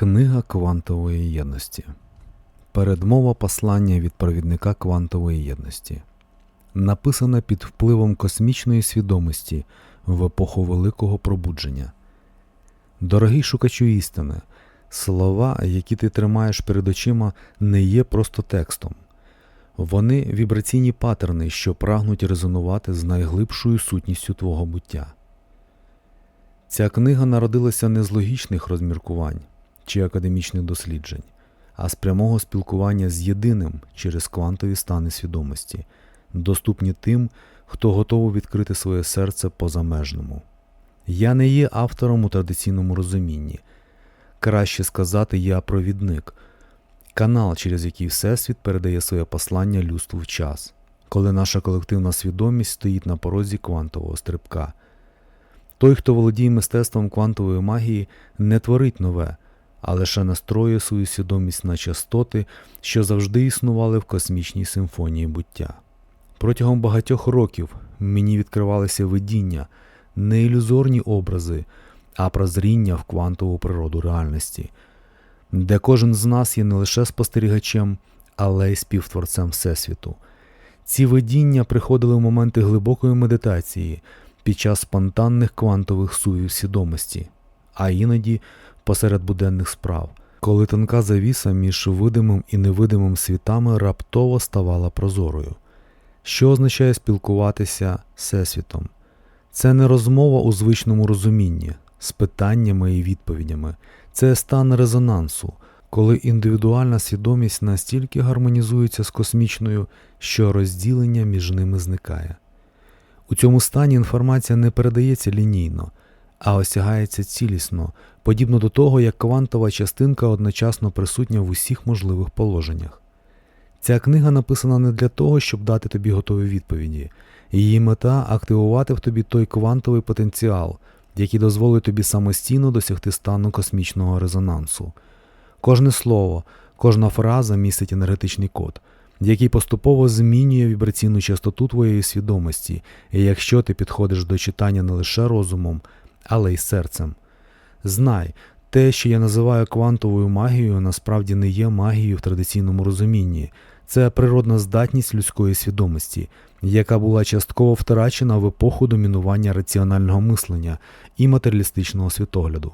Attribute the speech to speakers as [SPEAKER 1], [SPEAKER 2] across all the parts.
[SPEAKER 1] Книга квантової єдності. Передмова послання від провідника квантової єдності. Написана під впливом космічної свідомості в епоху Великого Пробудження. Дорогий шукачу істини, слова, які ти тримаєш перед очима, не є просто текстом. Вони вібраційні паттерни, що прагнуть резонувати з найглибшою сутністю твого буття. Ця книга народилася не з логічних розміркувань чи академічних досліджень, а з прямого спілкування з єдиним через квантові стани свідомості, доступні тим, хто готовий відкрити своє серце позамежному. Я не є автором у традиційному розумінні. Краще сказати, я провідник, канал, через який Всесвіт передає своє послання людству в час, коли наша колективна свідомість стоїть на порозі квантового стрибка. Той, хто володіє мистецтвом квантової магії, не творить нове, а лише настроює свою свідомість на частоти, що завжди існували в космічній симфонії буття. Протягом багатьох років мені відкривалися видіння, не ілюзорні образи, а прозріння в квантову природу реальності, де кожен з нас є не лише спостерігачем, але й співтворцем Всесвіту. Ці видіння приходили в моменти глибокої медитації під час спонтанних квантових суїв свідомості, а іноді посеред буденних справ, коли тонка завіса між видимим і невидимим світами раптово ставала прозорою. Що означає спілкуватися з Всесвітом? Це не розмова у звичному розумінні, з питаннями і відповідями, це стан резонансу, коли індивідуальна свідомість настільки гармонізується з космічною, що розділення між ними зникає. У цьому стані інформація не передається лінійно, а осягається цілісно, подібно до того, як квантова частинка одночасно присутня в усіх можливих положеннях. Ця книга написана не для того, щоб дати тобі готові відповіді. Її мета активувати в тобі той квантовий потенціал, який дозволить тобі самостійно досягти стану космічного резонансу. Кожне слово, кожна фраза містить енергетичний код, який поступово змінює вібраційну частоту твоєї свідомості, і якщо ти підходиш до читання не лише розумом, але й серцем. Знай, те, що я називаю квантовою магією, насправді не є магією в традиційному розумінні, це природна здатність людської свідомості, яка була частково втрачена в епоху домінування раціонального мислення і матеріалістичного світогляду.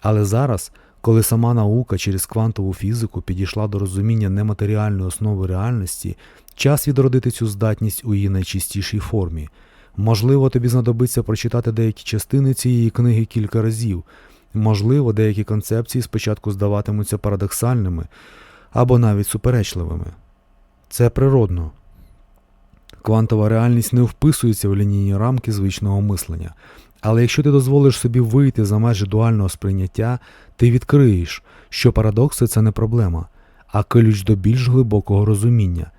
[SPEAKER 1] Але зараз, коли сама наука через квантову фізику підійшла до розуміння нематеріальної основи реальності, час відродити цю здатність у її найчистішій формі. Можливо, тобі знадобиться прочитати деякі частини цієї книги кілька разів. Можливо, деякі концепції спочатку здаватимуться парадоксальними або навіть суперечливими. Це природно. Квантова реальність не вписується в лінійні рамки звичного мислення. Але якщо ти дозволиш собі вийти за межі дуального сприйняття, ти відкриєш, що парадокси це не проблема, а ключ до більш глибокого розуміння.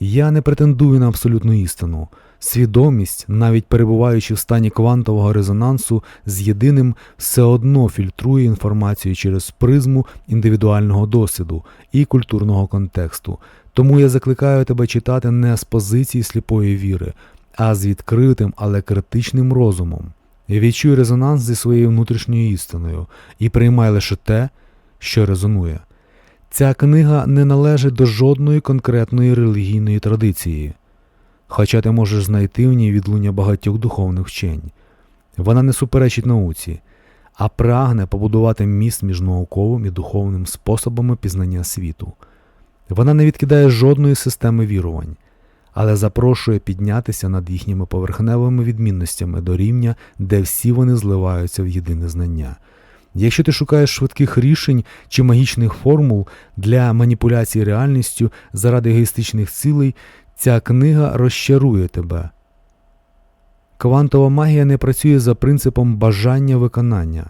[SPEAKER 1] Я не претендую на абсолютну істину. Свідомість, навіть перебуваючи в стані квантового резонансу з єдиним, все одно фільтрує інформацію через призму індивідуального досвіду і культурного контексту. Тому я закликаю тебе читати не з позиції сліпої віри, а з відкритим, але критичним розумом. Відчуй резонанс зі своєю внутрішньою істиною і приймай лише те, що резонує. Ця книга не належить до жодної конкретної релігійної традиції, хоча ти можеш знайти в ній відлуння багатьох духовних вчень. Вона не суперечить науці, а прагне побудувати міст між науковим і духовним способами пізнання світу. Вона не відкидає жодної системи вірувань, але запрошує піднятися над їхніми поверхневими відмінностями до рівня, де всі вони зливаються в єдине знання. Якщо ти шукаєш швидких рішень чи магічних формул для маніпуляції реальністю заради егоїстичних цілей, ця книга розчарує тебе. Квантова магія не працює за принципом бажання виконання.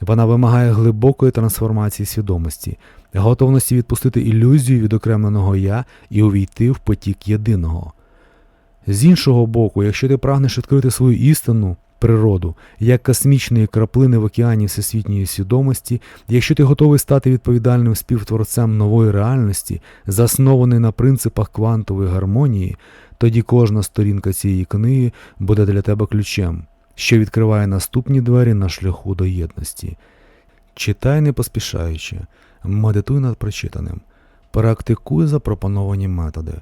[SPEAKER 1] Вона вимагає глибокої трансформації свідомості, готовності відпустити ілюзію відокремленого я і увійти в потік єдиного. З іншого боку, якщо ти прагнеш відкрити свою істину, природу, як космічної краплини в океані всесвітньої свідомості, якщо ти готовий стати відповідальним співтворцем нової реальності, заснованої на принципах квантової гармонії, тоді кожна сторінка цієї книги буде для тебе ключем, що відкриває наступні двері на шляху до єдності. Читай не поспішаючи, медитуй над прочитаним, практикуй запропоновані методи.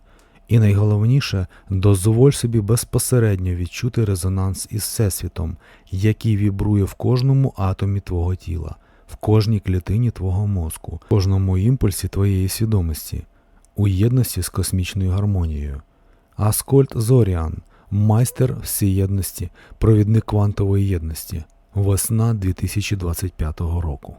[SPEAKER 1] І найголовніше, дозволь собі безпосередньо відчути резонанс із Всесвітом, який вібрує в кожному атомі твого тіла, в кожній клітині твого мозку, в кожному імпульсі твоєї свідомості, у єдності з космічною гармонією. Аскольд Зоріан, майстер всеєдності, провідник квантової єдності. Весна 2025 року.